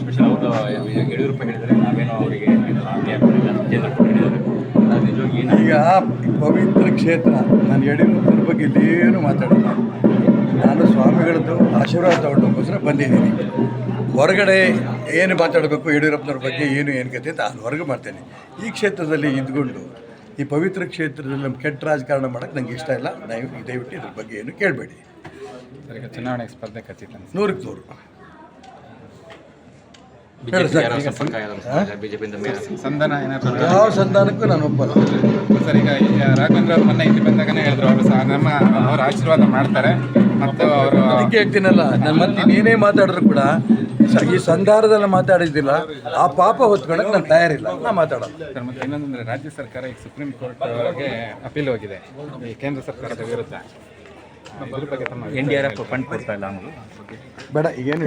Special ಅವರು ಯಡಿಯೂರಪ್ಪ ಹೇಳಿದರೆ ನಾವೇನೋ ಅವರಿಗೆ ಏನು ಈಗ ಪವಿತ್ರ ಕ್ಷೇತ್ರ ನಾನು ಯಡಿಯೂರಪ್ಪನ ಬಗ್ಗೆ ಇಲ್ಲೇನು ಮಾತಾಡಲ್ಲ. ನಾನು ಸ್ವಾಮಿಗಳದ್ದು ಆಶೀರ್ವಾದ ತಗೊಂಡೋಗೋಸ್ಕರ ಬಂದಿದ್ದೀನಿ. ಹೊರಗಡೆ ಏನು ಮಾತಾಡಬೇಕು ಯಡಿಯೂರಪ್ಪನವ್ರ ಬಗ್ಗೆ ಏನು ಏನು ಕತೆ ಅಂತ ನಾನು ಹೊರಗೆ ಮಾಡ್ತೇನೆ. ಈ ಕ್ಷೇತ್ರದಲ್ಲಿ ಇದ್ಕೊಂಡು ಈ ಪವಿತ್ರ ಕ್ಷೇತ್ರದಲ್ಲಿ ನಮ್ಮ ಕೆಟ್ಟ ರಾಜಕಾರಣ ಮಾಡಕ್ಕೆ ನಂಗೆ ಇಷ್ಟ ಇಲ್ಲ. ದಯವಿಟ್ಟು ದಯವಿಟ್ಟು ಇದ್ರ ಬಗ್ಗೆ ಏನು ಕೇಳಬೇಡಿ. ಚುನಾವಣೆ ಸ್ಪರ್ಧೆ ಖಚಿತ ನೂರಕ್ಕೆ ನೂರು. ಯಾವ ಸಂಧಾನಕ್ಕೂ ನಾನು ಒಪ್ಪಲ್ಲ. ಸರ್ ಈಗ ಈ ರಾಘವೇಂದ್ರ ಅವ್ರು ಮೊನ್ನೆ ಇಲ್ಲಿ ಬಂದಾಗನೇ ಹೇಳಿದ್ರು ಅವರು ಸಹ ನಮ್ಮ ಅವ್ರ ಆಶೀರ್ವಾದ ಮಾಡ್ತಾರೆ. ಮತ್ತು ಅವರು ಅದಕ್ಕೆ ಹೇಳ್ತೀನಲ್ಲ ನಾನು ಮತ್ತೆ ನೀನೇ ಮಾತಾಡಿದ್ರು ಕೂಡ ಈ ಸಂಧಾರದಲ್ಲಿ ಮಾತಾಡಿದ್ದಿಲ್ಲ ಆ ಪಾಪ ಹೊತ್ಕೊಳಕ್ಕೆ ನಾನು ತಯಾರಿಲ್ಲ ನಾ ಮಾತಾಡಲ್ಲ. ಸರ್ ಮತ್ತೆ ಇನ್ನೊಂದಂದ್ರೆ ರಾಜ್ಯ ಸರ್ಕಾರ ಈಗ ಸುಪ್ರೀಂ ಕೋರ್ಟ್ಗೆ ಅಪೀಲ್ ಹೋಗಿದೆ. ಈ ಕೇಂದ್ರ ಸರ್ಕಾರದ ವಿರುದ್ಧ. ಇದ್ರ ಬಗ್ಗೆ ತಮ್ಮ N D R F fund ಕೊಡ್ತಾ ಇಲ್ಲ ಬೇಡ ಈಗೇನು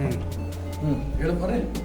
응. 응. 여름판에